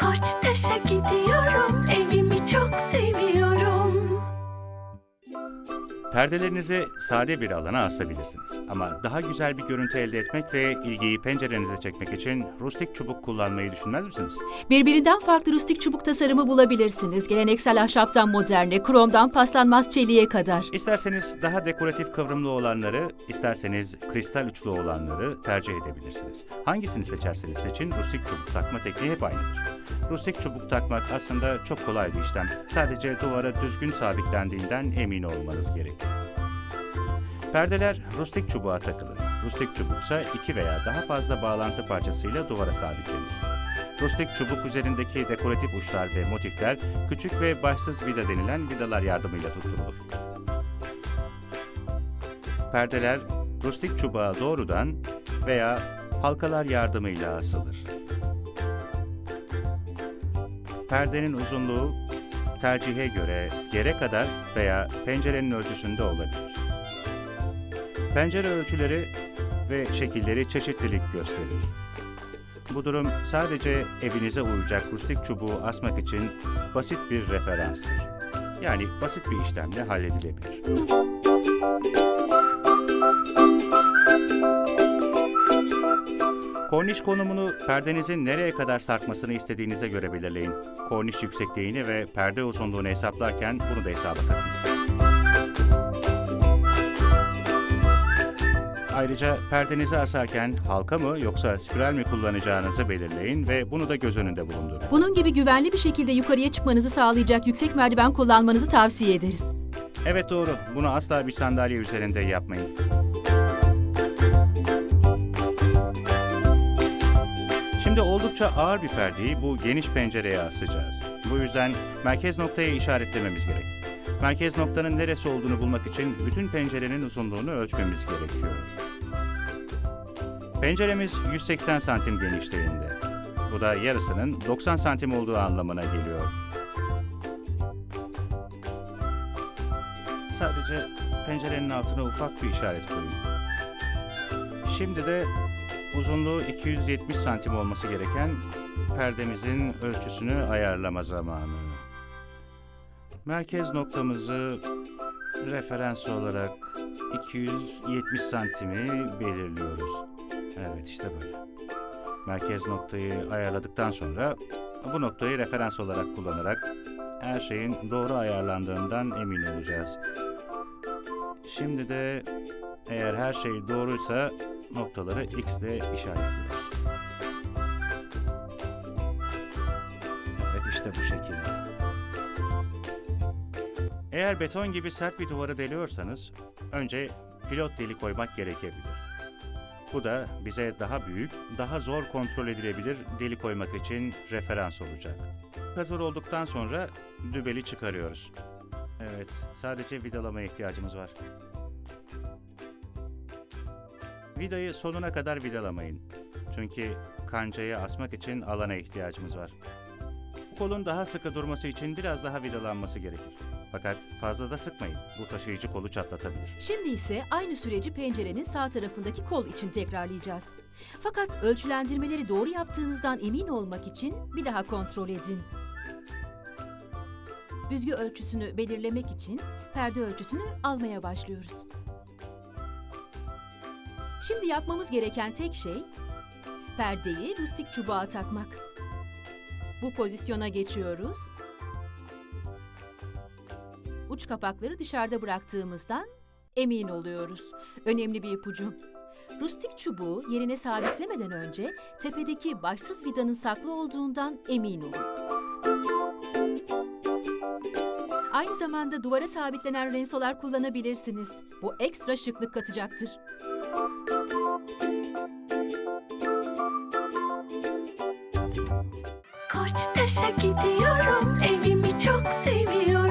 Koçtaş'a gidiyorum, evimi çok seviyorum. Perdelerinizi sade bir alana asabilirsiniz. Ama daha güzel bir görüntü elde etmek ve ilgiyi pencerenize çekmek için rustik çubuk kullanmayı düşünmez misiniz? Birbirinden farklı rustik çubuk tasarımı bulabilirsiniz. Geleneksel ahşaptan moderne, kromdan paslanmaz çeliğe kadar. İsterseniz daha dekoratif kıvrımlı olanları, isterseniz kristal uçlu olanları tercih edebilirsiniz. Hangisini seçerseniz seçin, rustik çubuk takma tekniği hep aynıdır. Rustik çubuk takmak aslında çok kolay bir işlem. Sadece duvara düzgün sabitlendiğinden emin olmanız gerekiyor. Perdeler rustik çubuğa takılır. Rustik çubuksa iki veya daha fazla bağlantı parçasıyla duvara sabitlenir. Rustik çubuk üzerindeki dekoratif uçlar ve motifler küçük ve başsız vida denilen vidalar yardımıyla tutturulur. Perdeler rustik çubuğa doğrudan veya halkalar yardımıyla asılır. Perdenin uzunluğu tercihe göre yere kadar veya pencerenin ölçüsünde olabilir. Pencere ölçüleri ve şekilleri çeşitlilik gösterir. Bu durum sadece evinize uyacak rustik çubuğu asmak için basit bir referanstır. Yani basit bir işlemle halledilebilir. Korniş konumunu perdenizin nereye kadar sarkmasını istediğinize göre belirleyin. Korniş yüksekliğini ve perde uzunluğunu hesaplarken bunu da hesaba katın. Ayrıca perdenizi asarken halka mı yoksa spiral mi kullanacağınızı belirleyin ve bunu da göz önünde bulundurun. Bunun gibi güvenli bir şekilde yukarıya çıkmanızı sağlayacak yüksek merdiven kullanmanızı tavsiye ederiz. Evet doğru, bunu asla bir sandalye üzerinde yapmayın. Şimdi oldukça ağır bir perdeyi bu geniş pencereye asacağız. Bu yüzden merkez noktayı işaretlememiz gerek. Merkez noktanın neresi olduğunu bulmak için bütün pencerenin uzunluğunu ölçmemiz gerekiyor. Penceremiz 180 santim genişliğinde. Bu da yarısının 90 santim olduğu anlamına geliyor. Sadece pencerenin altına ufak bir işaret koyun. Şimdi de uzunluğu 270 santim olması gereken perdemizin ölçüsünü ayarlama zamanı. Merkez noktamızı referans olarak 270 santimi belirliyoruz. Evet işte böyle. Merkez noktayı ayarladıktan sonra bu noktayı referans olarak kullanarak her şeyin doğru ayarlandığından emin olacağız. Şimdi de eğer her şey doğruysa noktaları X ile işaretliyoruz. Evet işte bu şekilde. Eğer beton gibi sert bir duvarı deliyorsanız önce pilot deli koymak gerekebilir. Bu da bize daha büyük, daha zor kontrol edilebilir deli koymak için referans olacak. Hazır olduktan sonra dübeli çıkarıyoruz. Evet, sadece vidalamaya ihtiyacımız var. Vidayı sonuna kadar vidalamayın. Çünkü kancayı asmak için alana ihtiyacımız var. Kolun daha sıkı durması için biraz daha vidalanması gerekir. Fakat fazla da sıkmayın. Bu taşıyıcı kolu çatlatabilir. Şimdi ise aynı süreci pencerenin sağ tarafındaki kol için tekrarlayacağız. Fakat ölçülendirmeleri doğru yaptığınızdan emin olmak için bir daha kontrol edin. Büzgü ölçüsünü belirlemek için perde ölçüsünü almaya başlıyoruz. Şimdi yapmamız gereken tek şey perdeyi rustik çubuğa takmak. Bu pozisyona geçiyoruz. Uç kapakları dışarıda bıraktığımızdan emin oluyoruz. Önemli bir ipucu. Rustik çubuğu yerine sabitlemeden önce tepedeki başsız vidanın saklı olduğundan emin olun. Aynı zamanda duvara sabitlenen rensolar kullanabilirsiniz. Bu ekstra şıklık katacaktır. Koçtaş'a gidiyorum, evimi çok seviyorum.